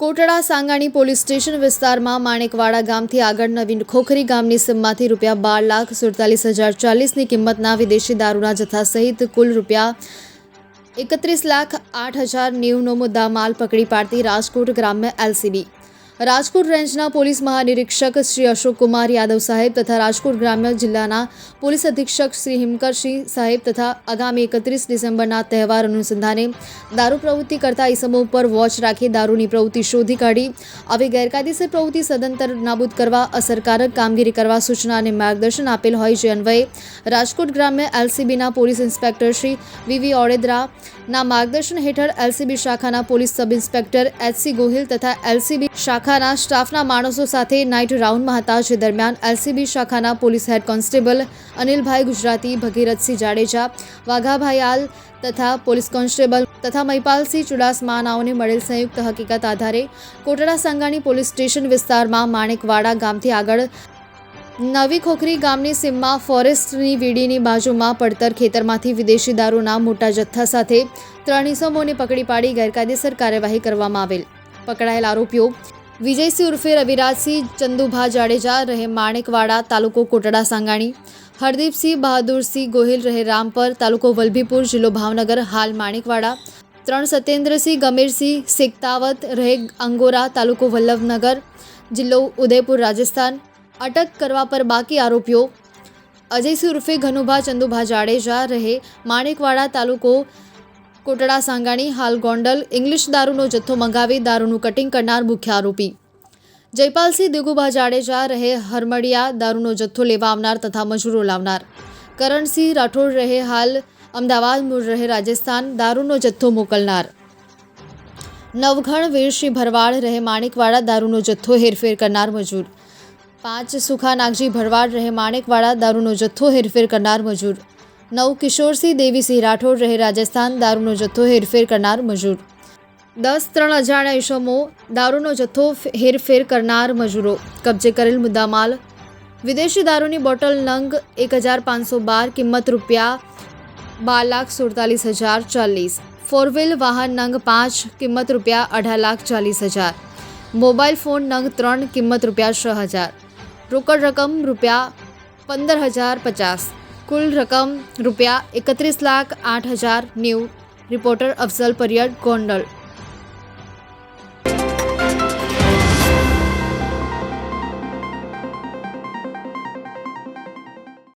Kotda Sangani police station વિસ્તારમાં માણેકવાડા ગામથી આગળ નવીન ખોખરી ગામની સીમમાંથી રૂપિયા બાર લાખ સુડતાલીસ હજાર ચાલીસની કિંમતના વિદેશી દારૂના જથ્થા સહિત કુલ રૂપિયા એકત્રીસ લાખ આઠ હજાર નેવનો મુદ્દા માલ પકડી પાડતી રાજકોટ ગ્રામ્ય એલસીબી રાજકોટ રેન્જના પોલીસ મહાનિરીક્ષક શ્રી અશોક કુમાર યાદવ સાહેબ તથા રાજકોટ ગ્રામ્ય જિલ્લાના પોલીસ અધિક્ષક શ્રી હિમકરસિંહ સાહેબ તથા આગામી એકત્રીસ ડિસેમ્બરના તહેવાર અનુસંધાને દારૂ પ્રવૃત્તિ કરતા ઇસમો ઉપર વોચ રાખી દારૂની પ્રવૃત્તિ શોધી કાઢી. આવી ગેરકાયદેસર પ્રવૃત્તિ સદંતર નાબૂદ કરવા અસરકારક કામગીરી કરવા સૂચના અને માર્ગદર્શન આપેલ હોય જે અન્વયે રાજકોટ ગ્રામ્ય એલસીબીના પોલીસ ઇન્સ્પેક્ટર શ્રી વીવી ઓડેદરાના માર્ગદર્શન હેઠળ એલસીબી શાખાના police sub inspector HC Gohil તથા એલસીબી શાખાના સ્ટાફના માણસો સાથે નાઇટ રાઉન્ડમાં હતા, જે દરમિયાન એલસીબી શાખાના police head constable Anilbhai Gujarati, Bhagirathsinh Jadeja, Vaghabhai Aal તથા પોલીસ કોન્સ્ટેબલ તથા મહિપાલસિંહ ચુડાસમાનાઓને મળેલ સંયુક્ત હકીકત આધારે કોટડા સંગાણી પોલીસ સ્ટેશન વિસ્તારમાં માણેકવાડા ગામથી આગળ નવી ખોખરી ગામની સીમમાં ફોરેસ્ટની વીડીની બાજુમાં પડતર ખેતરમાંથી વિદેશી દારૂના મોટા જથ્થા સાથે ત્રણ ઇસમોને પકડી પાડી ગેરકાયદેસર કાર્યવાહી કરવામાં આવેલ. પકડાયેલ આરોપીઓ વિજયસિંહ ઉર્ફે રવિરાજસિંહ, ચંદુભા જાડેજા રહે માણેકવાડા, તાલુકો કોટડા, સાંગાણી. હરદીપસિંહ બહાદુરસિંહ ગોહિલ રહે રામપર, તાલુકો વલભીપુર, જિલ્લો ભાવનગર, હાલ માણેકવાડા. ત્રણ સત્યેન્દ્રસિંહ ગમીરસિંહ સિકતાવત રહે અંગોરા, તાલુકો વલ્લભનગર, જિલ્લો ઉદયપુર, રાજસ્થાન. અટક કરવા પર બાકી આરોપીઓ. અજયસિંહ ઉર્ફે ઘનુભા, ચંદુભા જાડેજા રહે માણેકવાડા, તાલુકો કોટડા સાંગાણી, હાલ ગોંડલ, ઇંગ્લિશ દારૂનો જથ્થો મંગાવી દારૂનું કટિંગ કરનાર મુખ્ય આરોપી. જયપાલસિંહ દિગુભા જાડેજા રહે હરમડિયા, દારૂનો જથ્થો લેવા આવનાર તથા મજૂરો લાવનાર. કરણસિંહ રાઠોડ રહે હાલ અમદાવાદ, મૂળ રહે રાજસ્થાન, દારૂનો જથ્થો મોકલનાર. નવઘણ, વીરસિંહ ભરવાડ રહે માણેકવાડા, દારૂનો જથ્થો હેરફેર કરનાર મજૂર. પાંચ સુખા નાગજી ભરવાડ રહે માણેકવાડા, દારૂનો જથ્થો હેરફેર કરનાર મજૂર. નવ કિશોરસિંહ દેવીસિંહ રાઠોડ રહે રાજસ્થાન. દારૂનો જથ્થો હેરફેર કરનાર મજૂર. દસ ત્રણ અજાણ્યા ઈસમો દારૂનો જથ્થો હેરફેર કરનાર મજૂરો. કબજે કરેલ મુદ્દામાલ. વિદેશી દારૂની બોટલ નંગ એક હજાર પાંચસો બાર, કિંમત રૂપિયા બાર લાખ સુડતાલીસ હજાર ચાલીસ. ફોર વ્હીલ વાહન નંગ પાંચ, કિંમત રૂપિયા અઢાર લાખ ચાલીસ હજાર. મોબાઈલ ફોન નંગ ત્રણ, કિંમત રૂપિયા છ હજાર. રોકડ રકમ રૂપિયા પંદર હજાર પચાસ. કુલ રકમ રૂપિયા એકત્રીસ લાખ આઠ હજાર નેવું. રિપોર્ટર અફઝલ પરિયડ ગોંડલ.